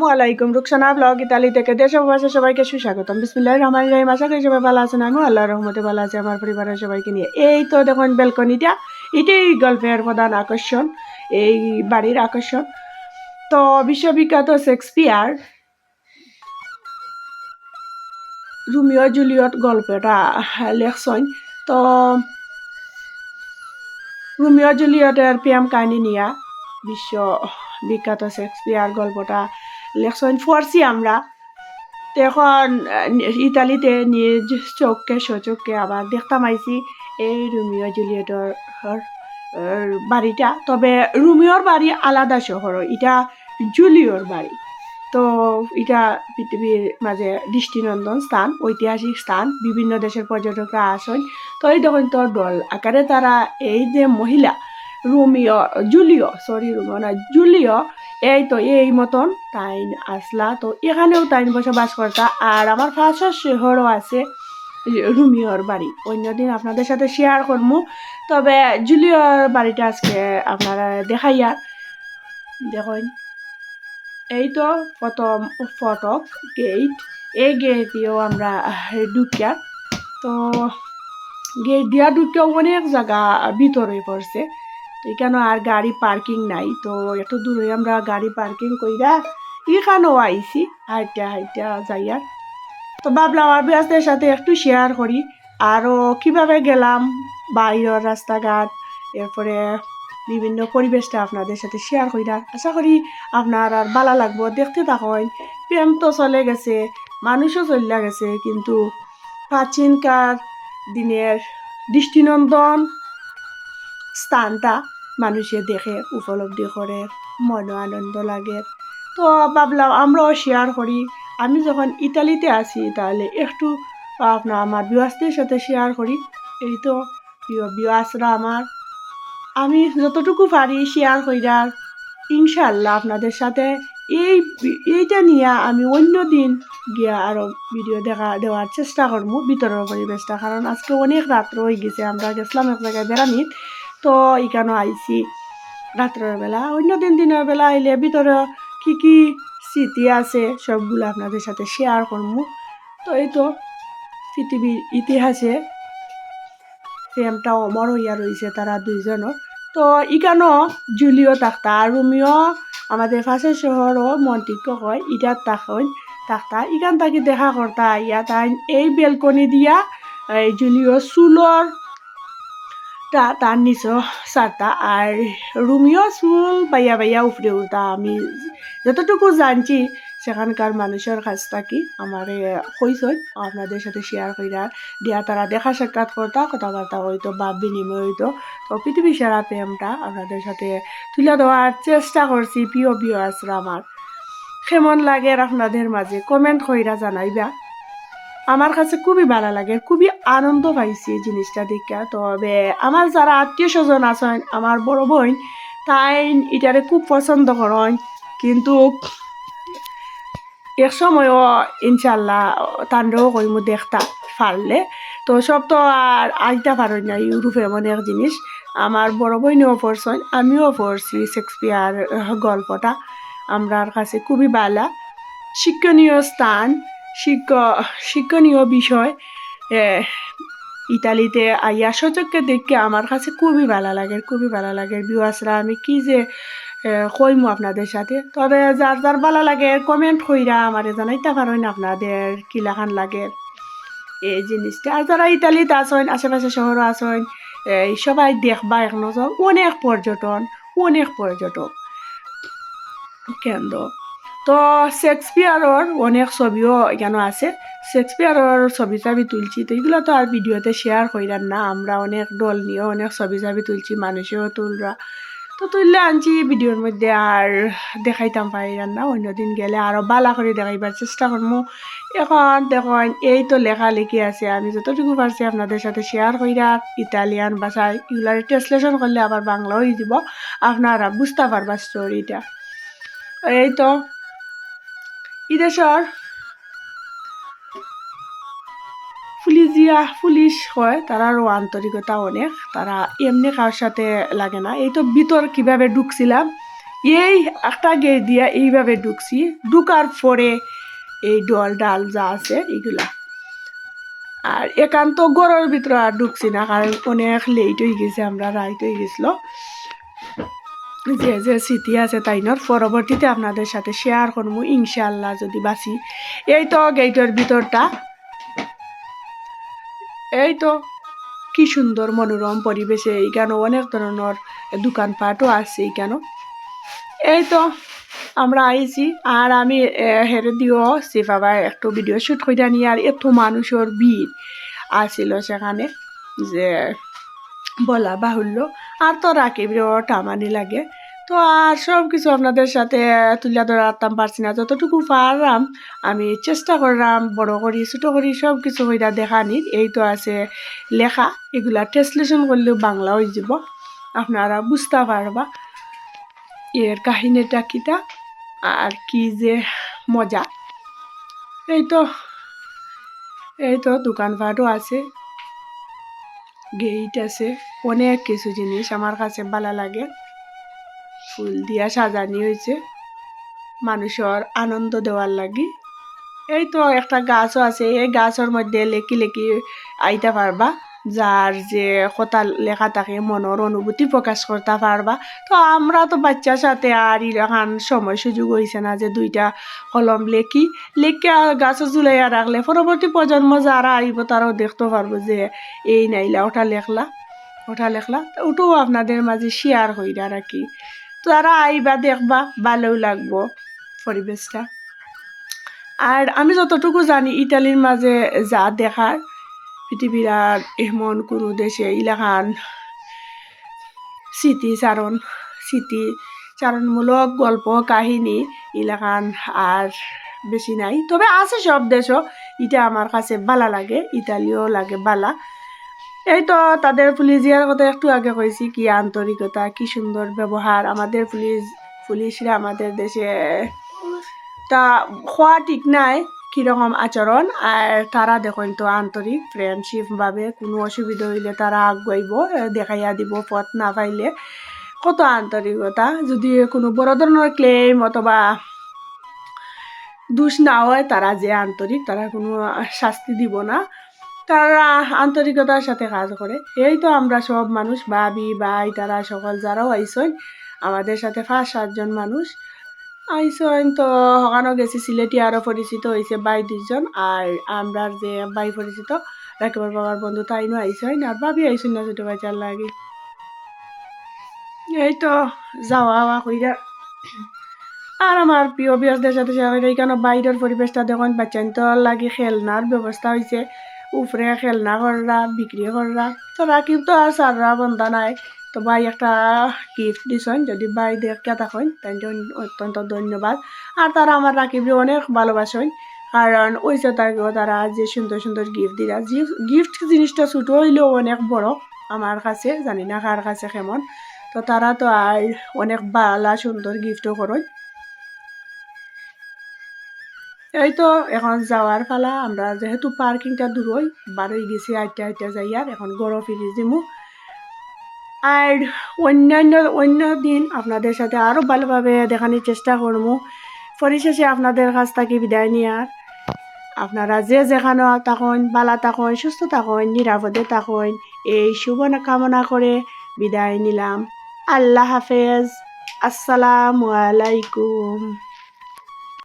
আসসালামাইকুম Rukhsana blog Italy থেকে দেশ অববাসে সবাইকে সুস্বাগতম। বিসমিল্লাহ রহমান রহিম। আশা করি সবাই ভালো আছেন। আমি আল্লাহ রহমতে ভালো আছি। আমার পরিবারের সবাইকে নিয়ে। এই তো দেখুন বেলকনিটা এটাই গল্পের প্রধান আকর্ষণ। এই বাড়ির আকর্ষণ। তো বিশ্ববিখ্যাত শেক্সপিয়ার রুমিও জুলিয়ট গল্পটা লেখছেন। তো রুমিও জুলিয়টের প্রেম কাহিনী নিয়া বিশ্ব বিখ্যাত শেক্সপিয়ার গল্পটা লেখছেন পড়ছি আমরা। তো এখন আহ, ইতালিতে নিজ চোখকে সচোখকে আবার দেখতাম আইছি এই রুমিও জুলিয়েটর বাড়িটা। তবে রুমিওর বাড়ি আলাদা শহর এটা জুলিওর বাড়ি। তো এটা পৃথিবীর মাঝে দৃষ্টিনন্দন স্থান ঐতিহাসিক স্থান বিভিন্ন দেশের পর্যটকরা আসেন। তো এই দেখুন তো দল আকারে তারা এই যে মহিলা রোমিও জুলিও সরি রোমিও না জুলিও এই তো, এই মতন তাইন আসলা। তো এখানেও তাইন বসবাস করতা। আর আমার ফার্স্ট শহরও আছে রুমিওর বাড়ি। অন্যদিন আপনাদের সাথে শেয়ার করব তবে জুলিওর বাড়িটা আজকে আপনারা দেখাইয়া, দেখুন। এই তো প্রথম ফটক গেট এই গেট দিয়েও আমরা ঢুকিয়া, তো গেট দিয়া ঢুকেও অনেক জায়গা ভিতরে পড়ছে। এখানে আর গাড়ি পার্কিং নাই, তো একটু দূরে আমরা গাড়ি পার্কিং কইরা এখানেও আইছি, হাইটা হাইটা যাইয়া। তো ভাবলাম আবিয়াসদের সাথে একটু শেয়ার করি আরও কীভাবে গেলাম, বাইরের রাস্তাঘাট, এরপরে বিভিন্ন পরিবেশটা আপনাদের সাথে শেয়ার কইরা। আশা করি আপনার আর ভালো লাগবো, দেখতে থাকুন। প্রেম তো চলে গেছে, মানুষও চলে গেছে, কিন্তু প্রাচীনকার দিনের দৃষ্টিনন্দন স্থানটা মানুষে দেখে উপলব্ধি করে, মনও আনন্দ লাগে। তো ভাবলাম আমরাও শেয়ার করি। আমি যখন ইতালিতে আছি, তাহলে একটু আপনার আমার বিওয়াসদের সাথে শেয়ার করি। এই তো, প্রিয় আমার। আমি যতটুকু পারি শেয়ার কইরার ইনশাল্লাহ আপনাদের সাথে এই, এইটা নিয়ে আমি অন্য দিন গিয়া আরও ভিডিও দেখা, দেওয়ার চেষ্টা করব ভিতরের পরিবেশটা কারণ আজকে অনেক রাত্র হয়ে গেছে, আমরা গেছিলাম এক জায়গায় বেড়ানিত তো এখানে আইছি? রাত্রের বেলা, অন্য দিন দিনের বেলা আইলে ভিতরে কি কি স্মৃতি আছে সবগুলো আপনাদের সাথে শেয়ার করব তো এই তো পৃথিবীর ইতিহাসে প্রেমটা অমর হইয়া রয়েছে তারা দুইজনের তো ইকানো জুলিও তাক্তা আর রুমিও আমাদের পাশের শহরও মন্ত্রিক হয়, ইটার তাকন তাক্তা ইখান তাকে দেখা করতা, ইয়া তাই এই বেলকনি দিয়া, এই জুলিও চুলর তা, তার নিচ সারতা। আর রুমিও চুল বাইয়া বাইয়া উফরে উঠতা আমি যতটুকু জানছি, সেখানকার মানুষের কাছ থাকি, আমার কইসই আপনাদের সাথে শেয়ার কইরা দিয়া তারা দেখা সাক্ষাৎ করতা, কথাবার্তা হইতো, ভাব বিনিময় হইতো। তো পৃথিবী সেরা প্রেমটা আপনাদের সাথে তুলে দেওয়ার চেষ্টা করছি, প্রিয় প্রিয় আসরা আমার। কেমন লাগে আপনাদের মাঝে? কমেন্ট কইরা জানাইবা। আমার কাছে খুবই ভালো লাগে, খুবই আনন্দ পাইছি জিনিসটা দেখে। তবে আমার যারা আত্মীয় স্বজন আছেন, আমার বড় বোন, তাই এটারে খুব পছন্দ করেন। কিন্তু এক সময়ও ইনশাল্লাহ তান্ডও কইম দেখতা পারলে। তো সব তো আর আইতা পারেন না ইউরোপে এমন এক জিনিস। আমার বড় বইনেও পড়ছেন, আমিও পড়ছি শেক্সপিয়ার গল্পটা। আমরার কাছে খুবই ভালো। শিক্ষণীয় স্থান। শিক্ষ, শিক্ষণীয় বিষয় ইতালিতে আইয়া সচককে দেখে আমার কাছে খুবই ভালো লাগে, খুবই ভালো লাগে। বিওয়াসরা আমি কি যে কইমু আপনাদের সাথে? তবে যার যার ভালো লাগে কমেন্ট কইরা আমারে জানাইতে পারেন আপনাদের কিলাখান লাগে। এই জিনিসটা। আর যারা ইতালিতে আসেন আশেপাশে শহরও আসেন এই সবাই দেখবা এক নজর। অনেক পর্যটন, অনেক পর্যটক। কেন্দ্র। তো শেক্সপিয়ারর অনেক ছবিও এখানে আছে। শেক্সপিয়ারর ছবি চাবি তুলছি, তো এগুলো তো আর ভিডিওতে শেয়ার কইরান না। আমরা অনেক দল নিয়েও অনেক ছবি চাবি তুলছি, মানুষেও তুলরা। তো তুললে আনছি ভিডিওর মধ্যে আর দেখাইতাম পাইরান না। অন্যদিন গেলে আরও বালা করে দেখাইবার চেষ্টা করব এখন দেখুন, এই তো লেখা লেখালেখি আছে। আমি যতটুকু পারছি আপনাদের সাথে শেয়ার কইরা ইতালিয়ান ভাষায় এগুলার ট্রান্সলেশন করলে আবার বাংলা হয়ে যাব। আপনারা বুঝতে পারবা স্টোরিটা এই তো ইদেশর পুলিশিয়া পুলিশ হয়, তারারও আন্তরিকতা অনেক, তারা এমনি কার সাথে লাগে না। এই তো ভিতর কীভাবে ঢুকছিলাম, এই একটা গেট দিয়া এইভাবে ঢুকছি। ঢুকার পরে এই ডল ডাল যা আছে এগুলা। আর একান্ত গড়ের ভিতরে আর ঢুকছি না, কারণ অনেক লেট হয়ে গেছে, আমরা রাইট হয়ে গেছিল। যে যে স্মৃতি আছে তাই তাইনর পরবর্তীতে আপনাদের সাথে শেয়ার করব ইনশাল্লাহ যদি বাঁচি। এই তো গেটের ভিতরটা। এই তো, কি সুন্দর মনোরম পরিবেশে এইখানে অনেক ধরনের দোকানপাটও আছে এইখানে। এই তো, আমরা আইছি, আর আমি হেরে দিও সিফাবা একটু ভিডিও শ্যুট করে নিয়ে, আর এত মানুষের ভিড় আসছিল সেখানে, যে বলা বাহুল্য। আর তো রাকিবেরও টামানি লাগে। তো আর সব কিছু আপনাদের সাথে তুলে ধরাতাম পারছি না। যতটুকু পারলাম, আমি চেষ্টা করলাম, বড় করি, ছোটো করি সব কিছু হইরা দেখানির এই তো আছে লেখা, এগুলা ট্রান্সলেশন করলেও বাংলা হয়ে যাব। আপনারা বুঝতে পারবা এর কাহিনীটা কিটা, আর কি যে মজা। এই তো এই তো দোকানপাটও আছে। গেট আছে, অনেক কিছু জিনিস আমার কাছে ভালো লাগে। ফুল দিয়া সাজানি হয়েছে, মানুষের আনন্দ দেওয়ার লাগি। এই তো একটা গাছও আছে, এই গাছের মধ্যে লেকি লেকি আইতে পারবা। যার যে কথা লেখা থাকে মনের অনুভূতি প্রকাশ করতে পারবা। তো আমরা তো বাচ্চার সাথে আর ইরাখান সময় সুযোগ হয়েছে না যে দুইটা কলম লেখি। লেখে গাছে ঝুলাইয়া রাখলে পরবর্তী প্রজন্ম যারা আইব তারাও দেখতে পারব যে এই নাইলা, ওটা লেখলা ওটা লেখলা। তো ওটাও আপনাদের মাঝে শেয়ার হইরা রাখি। তারা আইবা দেখবা, ভালোও লাগবো পরিবেশটা। আর আমি যতটুকু জানি ইটালির মাঝে যা দেখার পৃথিবীর আর এমন কোনো দেশে ইলাকান স্মৃতিচারণ স্মৃতি চারণমূলক গল্প, কাহিনী ইলাকান আর বেশি নাই। তবে আছে সব দেশও এটা আমার কাছে বালা লাগে, ইতালিও লাগে বালা। এই তো তাদের পুলিশিয়ার কথা একটু আগে কইছি, কি আন্তরিকতা, কি সুন্দর ব্যবহার। আমাদের পুলিশ, পুলিশরা আমাদের দেশে তা খোয়া ঠিক নাই। কীরকম আচরণ, আর তারা দেখুন তো আন্তরিক ফ্রেন্ডশিপ ভাবে, কোনো অসুবিধা হইলে তারা আগুয়াইব দেখাইয়া দিব, পথ না পাইলে। কত আন্তরিকতা, যদি কোনো বড় ধরনের ক্লেম অথবা দোষ না হয়, তারা যে আন্তরিক, তারা কোনো শাস্তি দিব না। তারা আন্তরিকতার সাথে কাজ করে। এই তো আমরা সব মানুষ, ভাবি, ভাই, তারা সকল, যারাও আইসন, আমাদের সাথে পাঁচ সাতজন মানুষ। আইসন তো হকানো গেছি, সিলেটি আরও পরিচিত হয়েছে বাই দুজন আর আমরা যে বাই পরিচিত রাকিবার বাবার বন্ধু তাইনও আইসন আর ভাবি আইসন না, ছোটো বাচ্চার লাগে। এই তো যাওয়া আওয়া কইরা। আর আমার প্রিয় বিয়াসদের সাথে এইখানে বাইরের পরিবেশটা দেখুন বাচ্চান তো লাগে খেলনার ব্যবস্থা হয়েছে উপরে খেলনা কররা, বিক্রি কররা। তো রাকিব তো আর সাররা বন্ধা নাই। তো ভাই একটা গিফট দিছেন, যদি ভাই দেখে থাকেন তাই অত্যন্ত ধন্যবাদ। আর তারা আমার রাকিবরে অনেক ভালোবাসেন, কারণ ওই তাকেও তারা যে সুন্দর সুন্দর গিফট দিরা গিফট জিনিসটা ছোটো হইলেও অনেক বড়, আমার কাছে, জানি না কার কাছে কেমন। তো তারা তো আর অনেক বালা সুন্দর গিফটও করেন। এই তো এখন যাওয়ার ফালা আমরা যেহেতু পার্কিংটা দূর হই বারোই গেছি আটটা আটটা যাই, আর এখন গরো ফিরে দিমু আর অন্যান্য, অন্য দিন আপনাদের সাথে আরও ভালোভাবে দেখানোর চেষ্টা করব। পরিশেষে আপনাদের কাছ থেকে বিদায় নেওয়ার। আপনারা যে যেখানে থাকুন বালা থাকুন, সুস্থ থাকুন, নিরাপদে থাকুন, এই শুভ কামনা করে বিদায় নিলাম। আল্লাহ হাফেজ। আসসালামু আলাইকুম।